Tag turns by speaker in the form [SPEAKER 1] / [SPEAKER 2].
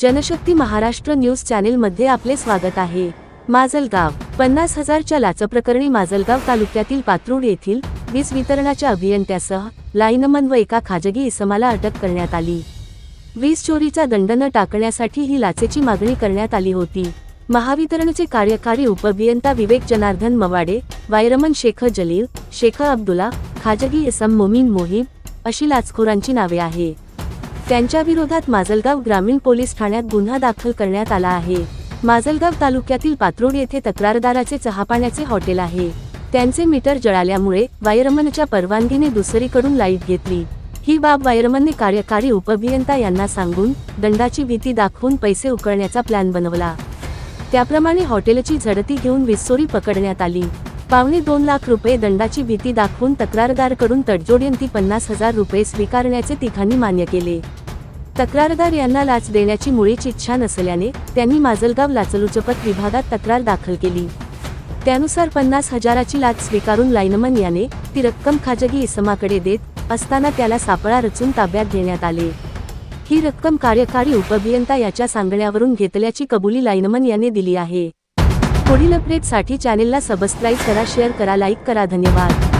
[SPEAKER 1] Janshakti Maharashtra news चॅनेलमध्ये आपले स्वागत आहे. माजलगाव पन्नास हजारच्या लाचप्रकरणी माजलगाव तालुक्यातील पात्रूड येथील वीज वितरणाच्या अभियंत्यासह लाईनमन व एका खाजगी इसमाला अटक करण्यात आली. वीज चोरीचा दंड न टाकण्यासाठी ही लाचेची मागणी करण्यात आली होती. महावितरणचे कार्यकारी उपअभियंता विवेक जनार्दन मवाडे वायरमन शेख जलील शेख अब्दुल्ला खाजगी इसम मोमीन मोहिम अशी लाचखोरांची नावे आहे त्यांच्या विरोधात माजलगाव ग्रामीण पोलीस ठाण्यात गुन्हा दाखल करण्यात आला आहे. माजलगाव तालुक्यातील पात्रोड येथे तक्रारदाराचे चहापाण्याचे हॉटेल आहे. त्यांचे मीटर जळाल्यामुळे वायरमनच्या परवानगीने दुसरीकडून लाइट घेतली. ही बाब वायरमनने कार्यकारी उपअभियंता यांना सांगून दंडाची भीती दाखवून पैसे उकळण्याचा प्लॅन बनवला. त्याप्रमाणे हॉटेलची झडती घेऊन विसोरी पकडण्यात आली. पावणे दोन लाख रुपये दंडाची भीती दाखवून तक्रारदारकडून तडजोडयंती पन्नास हजार रुपये स्वीकारण्याचे तिघांनी मान्य केले. तक्रारदार यांना लाच देण्याची मुळीच इच्छा नसल्याने त्यांनी माजलगाव लाचलुचपत विभागात तक्रार दाखल केली. त्यानुसार पन्नास हजाराची लाच स्वीकारून लाईनमन याने ती रक्कम खाजगी इसमाकडे देत असताना त्याला सापळा रचून ताब्यात घेण्यात आले. ही रक्कम कार्यकारी उपअभियंता याच्या सांगण्यावरून घेतल्याची कबुली लाईनमन याने दिली आहे. पुढील अपडेटसाठी चॅनेलला सबस्क्राईब करा शेअर करा लाईक करा धन्यवाद.